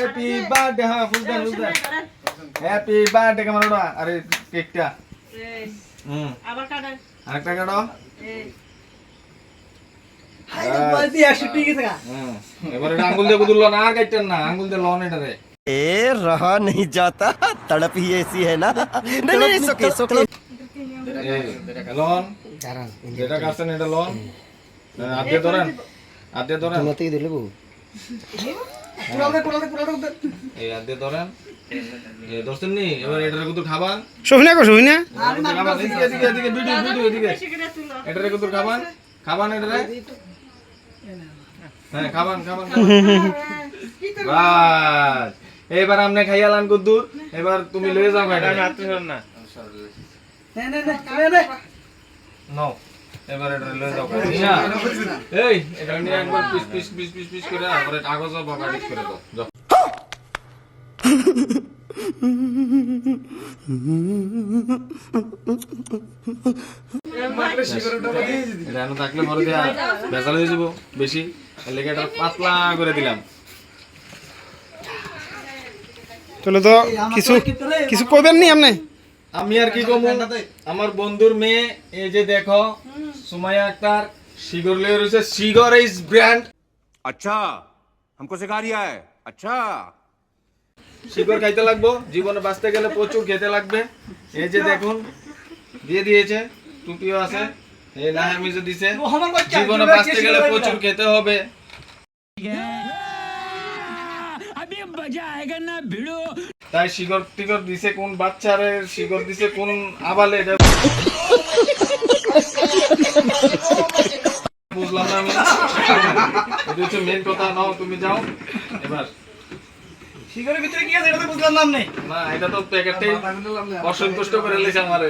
Happy birthday হ্যাঁ ফুল দেন ফুল দেন happy birthday কেমন ওটা আরে কেকটা হুম আবার কাটেন আরেকটা কাটো এই হুম এবারে এটা আঙ্গুল দিয়ে কুদুরলো না আর কাটতেন না আঙ্গুল দিয়ে লন এটা রে ए रहा नहीं जाता तड़प ही ऐसी है ना नहीं नहीं it's okay, it's okay. এই লন যেটা কাটছেন এটা লন হাত দিয়ে ধরেন হাত দিয়ে ধরেন এই হাত দিয়ে ধরেন এই ধরছেন নি এবার হ্যাঁ আপনি খাইয়ালান কুদ্দুর এবার তুমি লয়ে যাও না। নাও। এবার এটা লয়ে যাও নিয়া এই এটা নিয়ে একবার piece piece piece piece piece করে তারপরে কাগজ বাবা করে দাও। যাও। থাকলে পরে দেয়া ভেজাল হয়ে যাব বেশি। এটা পাতলা করে দিলাম। চলো তো কিছু কিছু কইবেন নি আপনি? আমি আর কি কমু আমার বন্ধুর মেয়ে এই যে দেখো সুমাইয়া আক্তার শিগর লিয়ে রয়েছে শিগর ইজ ব্র্যান্ড अच्छा हमको सिखा रिया है अच्छा শিকড় খাইতে লাগবো জীবনে বাঁচতে গেলে প্রচুর খেতে লাগবে এই যে দেখুন দিয়ে দিয়েছে টুপিও আছে এই নাহামিজও দিছে জীবনে বাঁচতে গেলে প্রচুর খেতে হবে তাই শিকড় টিকর দিছে কোন বাচ্চারে শিকড় দিছে কোন আবালে এটা হচ্ছে মেন কথা নাও তুমি যাও। এবার। শিগরের ভিতরে কি আছে? এটা তো বুঝলাম না আপনি না এটা তো প্যাকেটটাই অসন্তুষ্ট করে লেছে আমারে।